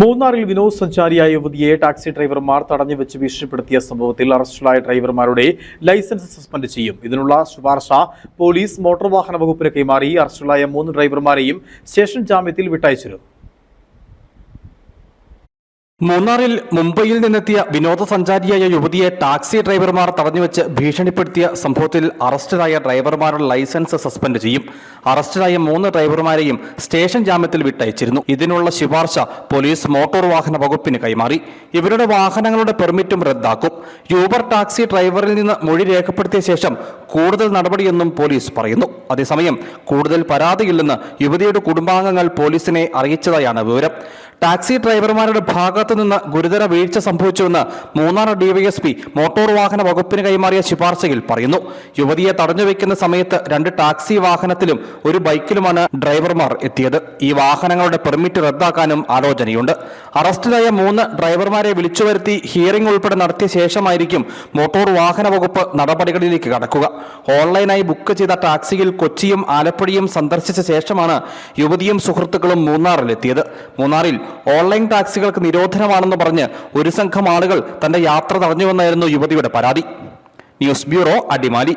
മൂന്നാറിൽ വിനോദസഞ്ചാരിയായ യുവതിയെ ടാക്സി ഡ്രൈവർമാർ തടഞ്ഞു വെച്ച് ഭീഷണിപ്പെടുത്തിയ സംഭവത്തിൽ അറസ്റ്റിലായ ഡ്രൈവർമാരുടെ ലൈസൻസ് സസ്പെൻഡ് ചെയ്യും. ഇതിനുള്ള ശുപാർശ പോലീസ് മോട്ടോർ വാഹന വകുപ്പിന് കൈമാറി അറസ്റ്റിലായ മൂന്ന് ഡ്രൈവർമാരെയും സ്റ്റേഷൻ ജാമ്യത്തിൽ വിട്ടയച്ചിരുന്നു. മൂന്നാറിൽ മുംബൈയിൽ നിന്നെത്തിയ വിനോദസഞ്ചാരിയായ യുവതിയെ ടാക്സി ഡ്രൈവർമാർ തടഞ്ഞുവെച്ച് ഭീഷണിപ്പെടുത്തിയ സംഭവത്തിൽ അറസ്റ്റിലായ ഡ്രൈവർമാരുടെ ലൈസൻസ് സസ്പെൻഡ് ചെയ്യും. അറസ്റ്റിലായ മൂന്ന് ഡ്രൈവർമാരെയും സ്റ്റേഷൻ ജാമ്യത്തിൽ വിട്ടയച്ചിരുന്നു. ഇതിനുള്ള ശുപാർശ പോലീസ് മോട്ടോർ വാഹന വകുപ്പിന് കൈമാറി. ഇവരുടെ വാഹനങ്ങളുടെ പെർമിറ്റും റദ്ദാക്കും. യൂബർ ടാക്സി ഡ്രൈവറിൽ നിന്ന് മൊഴി രേഖപ്പെടുത്തിയ ശേഷം കൂടുതൽ നടപടിയെന്നും പോലീസ് പറയുന്നു. അതേസമയം കൂടുതൽ പരാതിയില്ലെന്ന് യുവതിയുടെ കുടുംബാംഗങ്ങൾ പോലീസിനെ അറിയിച്ചതായാണ് വിവരം. ടാക്സി ഡ്രൈവർമാരുടെ ഭാഗത്തു നിന്ന് ഗുരുതര വീഴ്ച സംഭവിച്ചുവെന്ന് മൂന്നാർ ഡിവൈഎസ്പി മോട്ടോർ വാഹന വകുപ്പിന് കൈമാറിയ ശുപാർശയിൽ പറയുന്നു. യുവതിയെ തടഞ്ഞുവെക്കുന്ന സമയത്ത് രണ്ട് ടാക്സി വാഹനത്തിലും ഒരു ബൈക്കിലുമാണ് ഡ്രൈവർമാർ എത്തിയത്. ഈ വാഹനങ്ങളുടെ പെർമിറ്റ് റദ്ദാക്കാനും ആലോചനയുണ്ട്. അറസ്റ്റിലായ മൂന്ന് ഡ്രൈവർമാരെ വിളിച്ചുവരുത്തി ഹിയറിംഗ് ഉൾപ്പെടെ നടത്തിയ ശേഷമായിരിക്കും മോട്ടോർ വാഹന വകുപ്പ് നടപടികളിലേക്ക് കടക്കുക. ഓൺലൈനായി ബുക്ക് ചെയ്ത ടാക്സിയിൽ കൊച്ചിയും ആലപ്പുഴയും സന്ദർശിച്ച ശേഷമാണ് യുവതിയും സുഹൃത്തുക്കളും മൂന്നാറിലെത്തിയത്. മൂന്നാറിൽ ഓൺലൈൻ ടാക്സികൾക്ക് നിരോധനമാണെന്ന് പറഞ്ഞ് ഒരു സംഘം ആളുകൾ തന്റെ യാത്ര തടഞ്ഞുവെന്നായിരുന്നു യുവതിയുടെ പരാതി. News bureau Adimali.